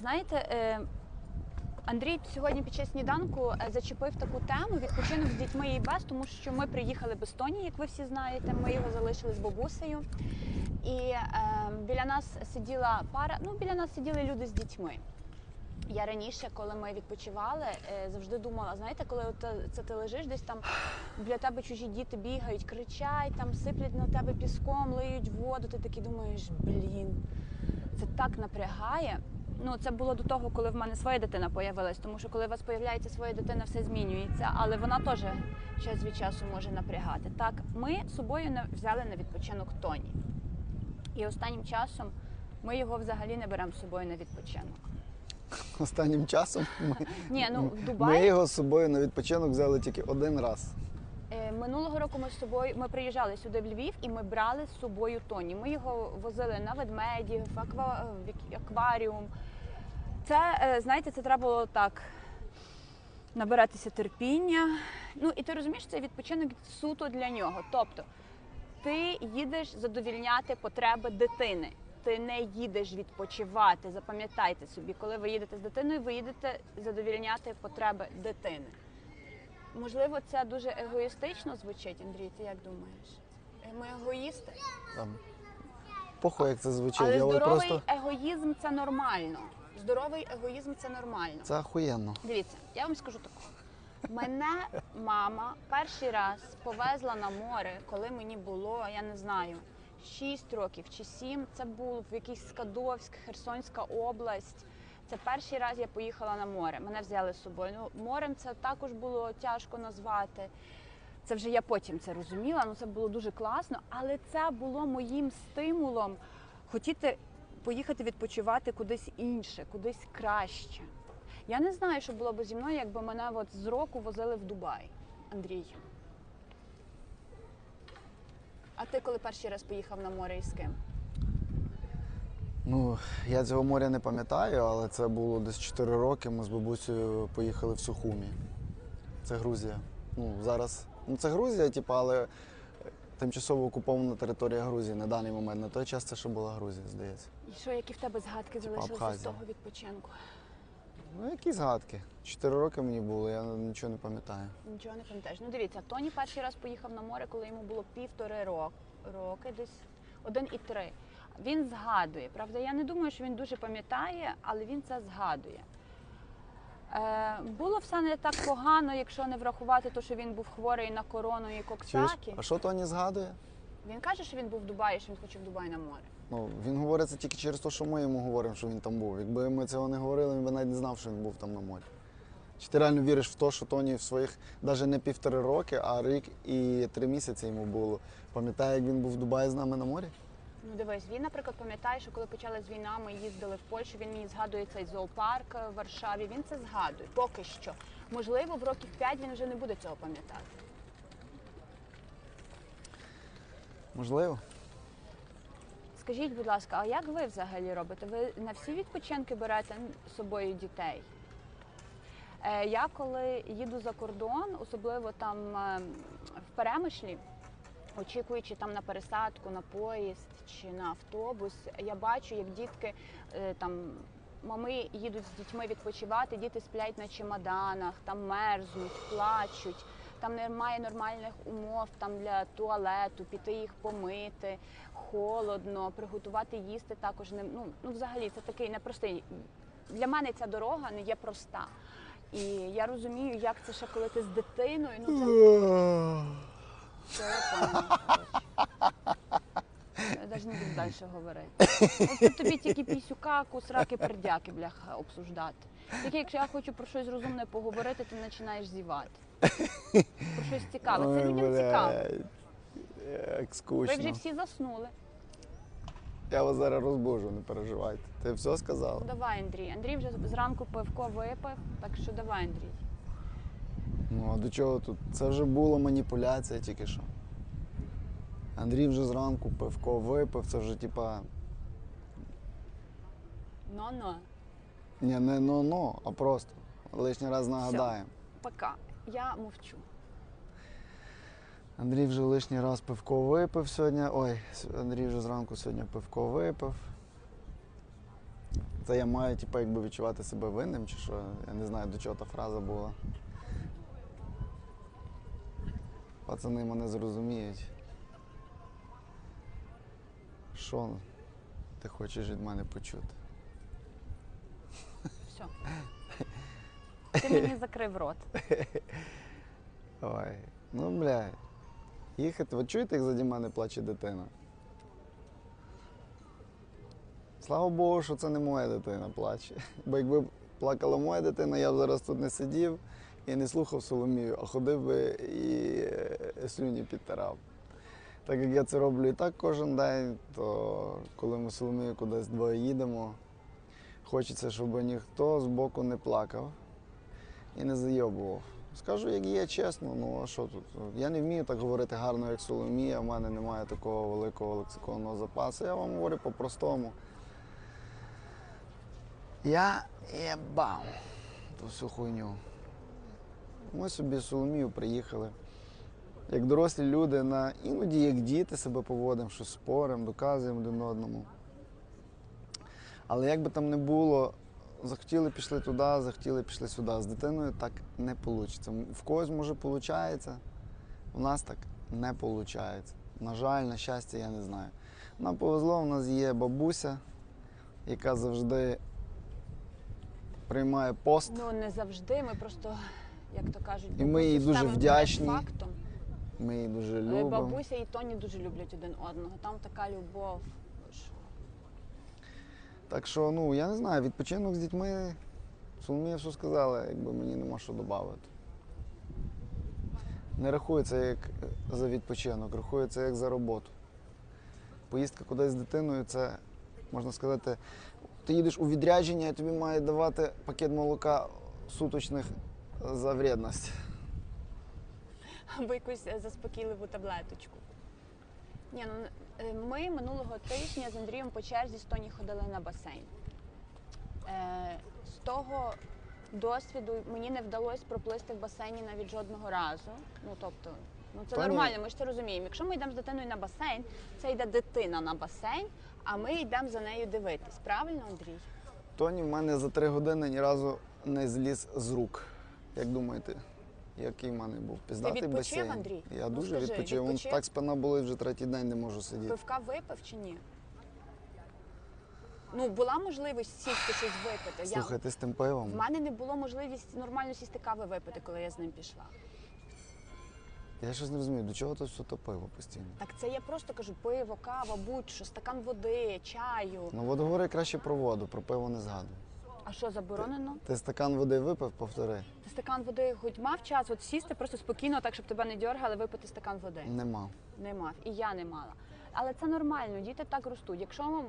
Знаєте, е, Андрій сьогодні під час сніданку е, зачепив таку тему відпочинок з дітьми і без, тому що ми приїхали без Тоні, як ви всі знаєте. Ми його залишили з бабусею. І е, біля нас сиділа пара, ну біля нас сиділи люди з дітьми. Я раніше, коли ми відпочивали, завжди думала, знаєте, коли от це ти лежиш десь там біля тебе чужі діти бігають, кричать, там сиплять на тебе піском, лиють воду. Ти такий думаєш, блін, це так напрягає. Ну, це було до того, коли в мене своя дитина появилась, тому що коли у вас появляється своя дитина, все змінюється, але вона теж час від часу може напрягати. Так, ми з собою взяли на відпочинок Тоні. І останнім часом ми його взагалі не беремо з собою на відпочинок. Останнім часом ми, Ні, ну в ми його з собою на відпочинок взяли тільки один раз. Е, Минулого року ми з собою ми приїжджали сюди в Львів і ми брали з собою Тоні. Ми його возили на ведмедів, в, аква... в акваріум. Це, е, знаєте, це треба було так набиратися терпіння. Ну і ти розумієш, це відпочинок суто для нього. Тобто ти їдеш задовільняти потреби дитини. Ти не їдеш відпочивати. Запам'ятайте собі, коли ви їдете з дитиною, ви їдете задовільняти потреби дитини. Можливо, це дуже егоїстично звучить, Андрій. Ти як думаєш? Е, Ми егоїсти, Там, похуй, як це звучить. але здоровий просто егоїзм це нормально. Здоровий егоїзм це нормально. це ахуєнно. Дивіться, я вам скажу таке. Мене мама перший раз повезла на море, коли мені було, я не знаю, 6 років чи 7. Це був в якийсь Скадовськ, Херсонська область. Це перший раз я поїхала на море. Мене взяли з собою. Ну, морем це також було тяжко назвати. Це вже я потім це розуміла. Ну це було дуже класно, але це було моїм стимулом хотіти поїхати відпочивати кудись інше, кудись краще. Я не знаю, що було б зі мною, якби мене от з року возили в Дубай, Андрій. А ти коли перший раз поїхав на море і з ким? Ну, я цього моря не пам'ятаю, але це було десь 4 роки. Ми з бабусею поїхали в Сухумі. Це Грузія. Ну, зараз. Ну, це Грузія, типу, але тимчасово окупована територія Грузії на даний момент. На той час це ще була Грузія, здається. І що, які в тебе згадки залишилися з Абхазія. того відпочинку? Ну, які згадки? Чотири роки мені було, я нічого не пам'ятаю. Нічого не пам'ятаєш. Ну дивіться, Тоні перший раз поїхав на море, коли йому було півтори рок- роки, десь один і три. Він згадує. Правда, я не думаю, що він дуже пам'ятає, але він це згадує. Е, було все не так погано, якщо не врахувати те, що він був хворий на корону і Чуєш? коксаки. А що Тоні згадує? Він каже, що він був в Дубаї, що він хоче в Дубай на море. Ну, він говорить це тільки через те, що ми йому говоримо, що він там був. Якби ми цього не говорили, він би навіть не знав, що він був там на морі. Чи ти реально віриш в те, що Тоні в своїх навіть не півтори роки, а рік і три місяці йому було. Пам'ятає, як він був в Дубаї з нами на морі? Ну дивись, він, наприклад, пам'ятає, що коли почалась війна, ми їздили в Польщу. Він мені згадує цей зоопарк в Варшаві. Він це згадує поки що. Можливо, в років п'ять він вже не буде цього пам'ятати. Можливо. Скажіть, будь ласка, а як ви взагалі робите? Ви на всі відпочинки берете з собою дітей? Е, Я коли їду за кордон, особливо там е, в перемишлі, очікуючи там на пересадку, на поїзд чи на автобус, я бачу, як дітки е, там. Мами їдуть з дітьми відпочивати, діти сплять на чемоданах, там мерзнуть, плачуть, там немає нормальних умов там для туалету, піти їх помити, холодно, приготувати їсти також не ну, ну взагалі це такий непростий. Для мене ця дорога не є проста. І я розумію, як це ще коли ти з дитиною. Ну це навіть не буду далі говорити. От тобі тільки пісюка, сраки, пердяки, бляха, обсуждати. Тільки якщо я хочу про щось розумне поговорити, ти починаєш зівати. Про щось цікаве. Це Ой, людям цікаво. блядь. Як Ви скучно. вже всі заснули. Я вас зараз розбужу, не переживайте. Ти все сказала? Давай, Андрій. Андрій вже зранку пивко випив, так що давай, Андрій. Ну а до чого тут? Це вже була маніпуляція тільки що. Андрій вже зранку пивко випив, це вже типа. Ну-ну. Ні, не ну-ну, а просто лишній раз нагадаємо. Пока. Я мовчу. Андрій вже лишній раз пивко випив сьогодні. Ой, Андрій вже зранку сьогодні пивко випив. Це я маю, типу, якби відчувати себе винним, чи що? Я не знаю, до чого та фраза була. Пацани мене зрозуміють. Що ти хочеш від мене почути? Все. Ти мені закрив рот. Ой, ну бля. Їхати. Ви чуєте, як заді мене плаче дитина? Слава Богу, що це не моя дитина плаче. Бо якби плакала моя дитина, я б зараз тут не сидів і не слухав Соломію, а ходив би і е, слюні підтирав. Так як я це роблю і так кожен день, то коли ми з Соломією кудись двоє їдемо, хочеться, щоб ніхто з боку не плакав і не зайобував. Скажу, як є, чесно, ну а що тут? Я не вмію так говорити гарно, як Соломія, в мене немає такого великого лексиконного запасу. Я вам говорю по-простому. Я єбав ту всю хуйню. Ми собі з Соломію приїхали. Як дорослі люди, на іноді як діти себе поводимо, що споримо, доказуємо один одному. Але як би там не було, захотіли пішли туди, захотіли пішли сюди. З дитиною так не вийде. В когось може виходить, у нас так не виходить. На жаль, на щастя, я не знаю. Нам повезло, у нас є бабуся, яка завжди приймає пост. Ну не завжди. Ми просто, як то кажуть, І ми їй дуже вдячні. Фактом. Ми її дуже любимо. Бабуся і Тоні дуже люблять один одного. Там така любов. Так що, ну, я не знаю, відпочинок з дітьми. Соломія все сказала, якби мені нема що додати. Не рахується як за відпочинок, рахується як за роботу. Поїздка кудись з дитиною це, можна сказати, ти їдеш у відрядження, і тобі мають давати пакет молока суточних за вредність. Або якусь е, заспокійливу таблеточку. Ні, ну е, ми минулого тижня з Андрієм по черзі з Тоні ходили на басейн. Е, з того досвіду мені не вдалося проплисти в басейні навіть жодного разу. Ну тобто, ну це Тоні- нормально, ми ж це розуміємо. Якщо ми йдемо з дитиною на басейн, це йде дитина на басейн, а ми йдемо за нею дивитись. Правильно, Андрій? Тоні в мене за три години ні разу не зліз з рук. Як думаєте, який в мене був? Піздатий відпочив, басейн. Андрій? Я Ну, дуже скажи, відпочив. Відпочив? Так спина болить вже третій день, не можу сидіти. Пивка випив чи ні? Ну, була можливість сісти щось випити. Слухай, ти з тим пивом? В мене не було можливості нормально сісти кави випити, коли я з ним пішла. Я щось не розумію, до чого тут все то пиво постійно? Так це я просто кажу пиво, кава, будь-що, стакан води, чаю. Ну от говори краще про воду, про пиво не згадуй. А що заборонено? Ти стакан води випив, повтори. Ти стакан води хоч мав час от сісти просто спокійно, так щоб тебе не дьоргали, випити стакан води. Не мав. Не мав. І я не мала. Але це нормально, діти так ростуть. Якщо вам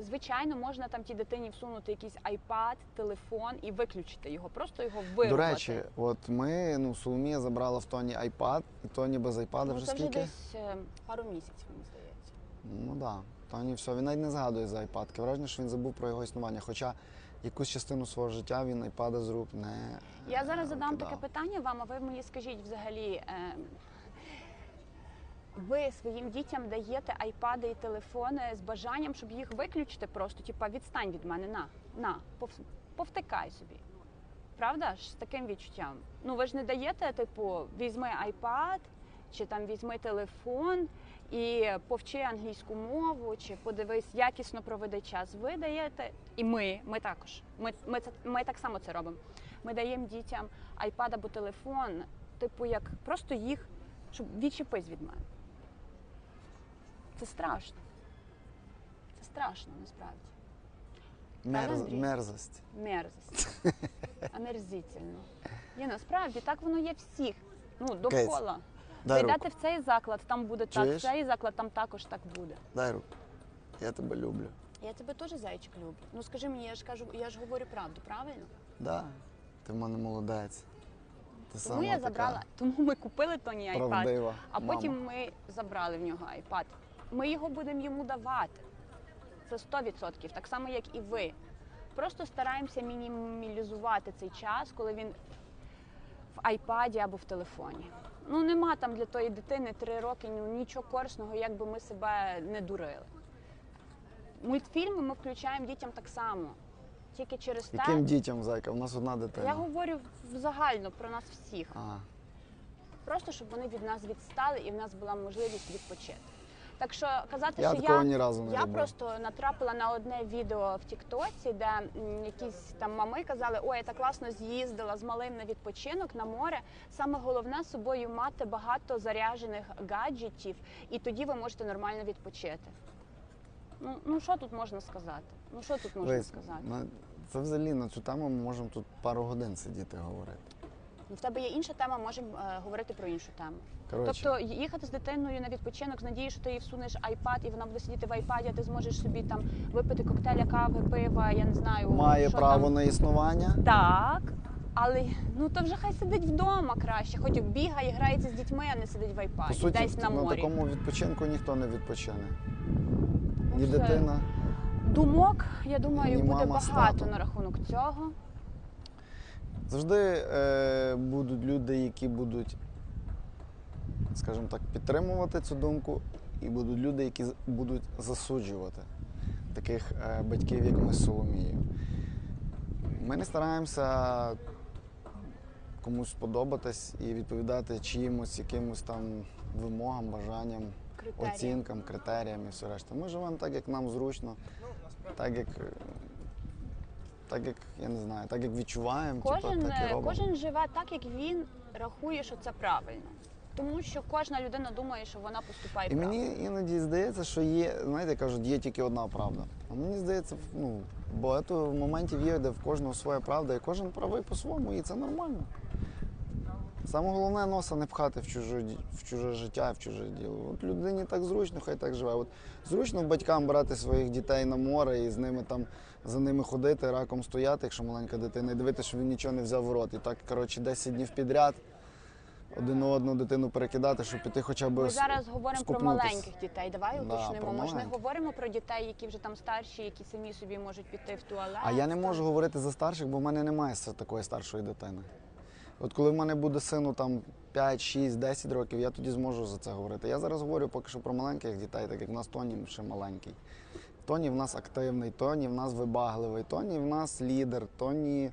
звичайно можна там тій дитині всунути якийсь айпад, телефон і виключити його, просто його вирубати. До речі, от ми, ну, Соломія забрала в Тоні айпад, і Тоні без айпада ну, вже це вже скільки? десь е, пару місяців, мені здається. Ну так. Да. Тоні все, він навіть не згадує за айпад. Враження, що він забув про його існування. Хоча якусь частину свого життя він айпада з рук не. Я зараз задам викидав. таке питання вам, а ви мені скажіть взагалі. Е, ви своїм дітям даєте айпади і телефони з бажанням, щоб їх виключити просто, типа відстань від мене, на, на, пов- повтикай собі. Правда ж з таким відчуттям? Ну ви ж не даєте, типу, візьми айпад чи там візьми телефон і повчи англійську мову, чи подивись, якісно проведи час. Ви даєте, і ми, ми також. Ми, ми, це, ми так само це робимо. Ми даємо дітям айпад або телефон, типу, як просто їх, щоб відчепись від мене. Це страшно. Це страшно насправді. Мерз... Мерзость. Мерзость. Омерзительно. Ні, насправді так воно є всіх. Ну, довкола. Дай Ви руку. в цей заклад, там буде так, Чуєш? в цей заклад, там також так буде. Дай руку. Я тебе люблю. Я тебе теж зайчик люблю. Ну скажи мені, я ж кажу, я ж говорю правду, правильно? Да. Ти в мене молодець. Ти Тому сама я така забрала, тому ми купили Тоні айпад, правдива. а мама. потім ми забрали в нього айпад. Ми його будемо йому давати. Це 100%, так само, як і ви. Просто стараємося мінімалізувати цей час, коли він в айпаді або в телефоні. Ну нема там для тої дитини три роки ну, нічого корисного, як би ми себе не дурили. Мультфільми ми включаємо дітям так само. тільки через те. Яким дітям, зайка? У нас одна дитина. Я говорю загально про нас всіх. Ага. Просто щоб вони від нас відстали і в нас була можливість відпочити. Так що казати, я що такого я, ні разу не я робив. просто натрапила на одне відео в Тіктоці, де м, якісь там мами казали, ой, я так класно з'їздила з малим на відпочинок на море. Саме головне з собою мати багато заряджених гаджетів, і тоді ви можете нормально відпочити. Ну, ну що тут можна сказати? Ну що тут можна Дивись, сказати? на- Це взагалі на цю тему ми можемо тут пару годин сидіти говорити. В тебе є інша тема, можемо е, говорити про іншу тему. Коротше, Тобто їхати з дитиною на відпочинок з надією, що ти їй всунеш айпад, і вона буде сидіти в айпаді, а ти зможеш собі там випити коктейля, кави, пива, я не знаю. має що право там. на існування. Так. Але ну то вже хай сидить вдома краще, хоч бігає, грається з дітьми, а не сидить в айпаді, По суті, десь на на морі. такому відпочинку ніхто не відпочине. Ну, Ні все. дитина. Думок, я думаю, Ні буде мама з багато татом. на рахунок цього. Завжди е, будуть люди, які будуть, скажімо так, підтримувати цю думку, і будуть люди, які будуть засуджувати таких е, батьків, як ми з Соломією. Ми не стараємося комусь сподобатись і відповідати чиїмось якимось там вимогам, бажанням, Критерії. оцінкам, критеріям і все решта. Ми живемо так, як нам зручно, так як. Так як я не знаю, так як відчуваємо, типу, Кожен, так і е, робимо. кожен живе так, як він рахує, що це правильно. Тому що кожна людина думає, що вона поступає І правильно. мені іноді здається, що є, знаєте, кажуть, є тільки одна правда. А мені здається, ну, багато моментів є, де в кожного своя правда, і кожен правий по-своєму, і це нормально. Саме головне носа не пхати в чуже, в чуже життя, в чуже діло. От людині так зручно, хай так живе. От зручно батькам брати своїх дітей на море і з ними там за ними ходити, раком стояти, якщо маленька дитина, і дивитися, що він нічого не взяв в рот. І так, коротше, 10 днів підряд один на одну дитину перекидати, щоб піти хоча б Ми зараз говоримо про маленьких дітей. Давай Да, уточнимо. Ми ж не говоримо про дітей, які вже там старші, які самі собі можуть піти в туалет. А я не можу говорити за старших, бо в мене немає такої старшої дитини. От коли в мене буде сину там 5, 6, 10 років, я тоді зможу за це говорити. Я зараз говорю поки що про маленьких дітей, так як в нас Тоні ще маленький. Тоні в нас активний, Тоні в нас вибагливий, Тоні в нас лідер, Тоні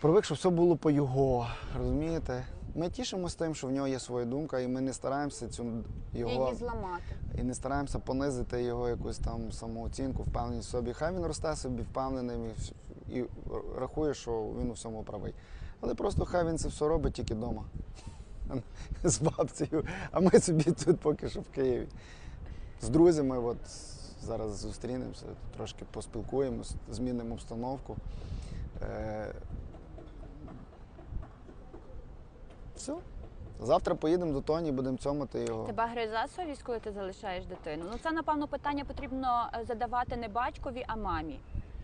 привик, щоб все було по його. Розумієте? Ми тішимося тим, що в нього є своя думка, і ми не стараємося цю його Її зламати. і не стараємося понизити його якусь там самооцінку, впевненість в собі. Хай він росте собі впевненим і, і рахує, що він у всьому правий. Але просто хай він це все робить тільки вдома з бабцею, а ми собі тут поки що в Києві. З друзями от зараз зустрінемося, трошки поспілкуємось, змінимо обстановку. Е, все. Завтра поїдемо до Тоні, будемо цьомати його. Тебе гризе совість, коли ти залишаєш дитину? Ну це напевно питання потрібно е, задавати не батькові, а мамі.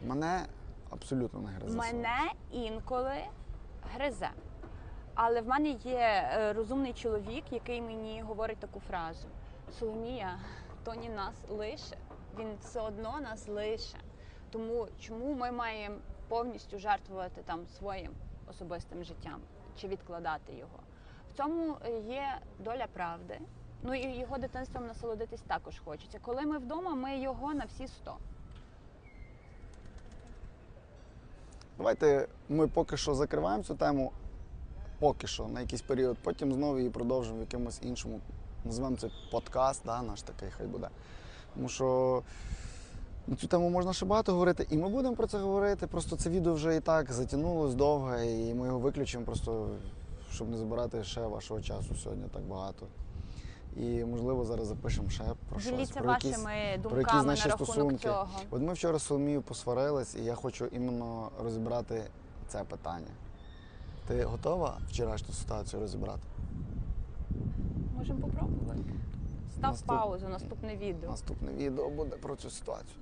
Мене абсолютно не гризе. Мене інколи гризе. Але в мене є е, розумний чоловік, який мені говорить таку фразу: Соломія, Тоні нас лише, він все одно нас лише. Тому чому ми маємо повністю жертвувати там своїм особистим життям чи відкладати його? В цьому є доля правди. Ну і його дитинством насолодитись також хочеться. Коли ми вдома, ми його на всі сто. Давайте ми поки що закриваємо цю тему, поки що на якийсь період, потім знову її продовжимо в якомусь іншому. Назвемо це подкаст, да, наш такий хай буде. Тому що на цю тему можна ще багато говорити, і ми будемо про це говорити. Просто це відео вже і так затягнулось довго, і ми його виключимо, просто щоб не забирати ще вашого часу сьогодні так багато. І можливо зараз запишемо ще про щось. Діліться про якісь- вашими про думками якісь наші на рахунок стосунки. цього. От ми вчора з Соломією посварились, і я хочу іменно розібрати це питання. Ти готова вчорашню ситуацію розібрати? Можемо попробувати. Став Наступ- паузу, наступне відео. Наступне відео буде про цю ситуацію.